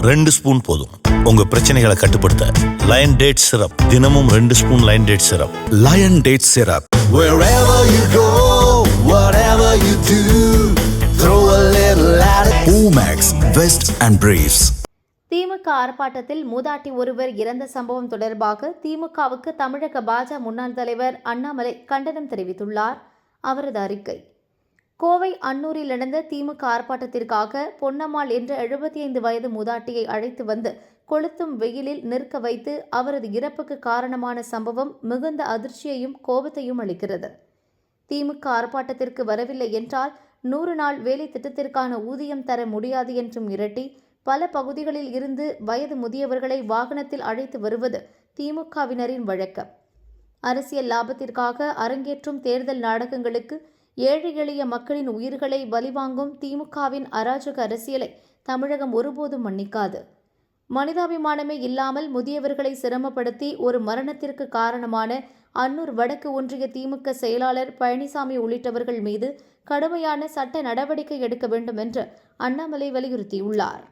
ரெண்டு ஸ்பூன் போதும். உங்க பிரச்சனைகளை கட்டுப்படுத்த லயன் டேட் சிரப் தினமும் ரெண்டு spoon lion date syrup lion date syrup DMK ஆர்ப்பாட்டத்தில் மூதாட்டி ஒருவர் இறந்த சம்பவம் தொடர்பாக திமுகவுக்கு தமிழக பாஜக முன்னாள் தலைவர் அண்ணாமலை கண்டனம் தெரிவித்துள்ளார். அவரது அறிக்கை. கோவை அன்னூரில் நடந்த திமுக ஆர்ப்பாட்டத்திற்காக பொன்னம்மாள் என்ற எழுபத்தி ஐந்து வயது மூதாட்டியை அழைத்து வந்து கொளுத்தும் வெயிலில் நிற்க வைத்து அவரது இறப்புக்கு காரணமான சம்பவம் மிகுந்த அதிர்ச்சியையும் கோபத்தையும் அளிக்கிறது. திமுக ஆர்ப்பாட்டத்திற்கு வரவில்லை என்றால் நூறு நாள் வேலை திட்டத்திற்கான ஊதியம் தர முடியாது என்றும் மிரட்டி பல பகுதிகளில் இருந்து வயது முதியவர்களை வாகனத்தில் அழைத்து வருவது திமுகவினரின் வழக்கம். அரசியல் லாபத்திற்காக அரங்கேற்றும் தேர்தல் நாடகங்களுக்கு ஏழை எளிய மக்களின் உயிர்களை பலிவாங்கும் திமுகவின் அராஜக அரசியலை தமிழகம் ஒருபோதும் மன்னிக்காது. மனிதாபிமானமே இல்லாமல் முதியவர்களை சிரமப்படுத்தி ஒரு மரணத்திற்கு காரணமான அன்னூர் வடக்கு ஒன்றிய திமுக செயலாளர் பழனிசாமி உள்ளிட்டவர்கள் மீது கடுமையான சட்ட நடவடிக்கை எடுக்க வேண்டும் என்று அண்ணாமலை வலியுறுத்தியுள்ளார்.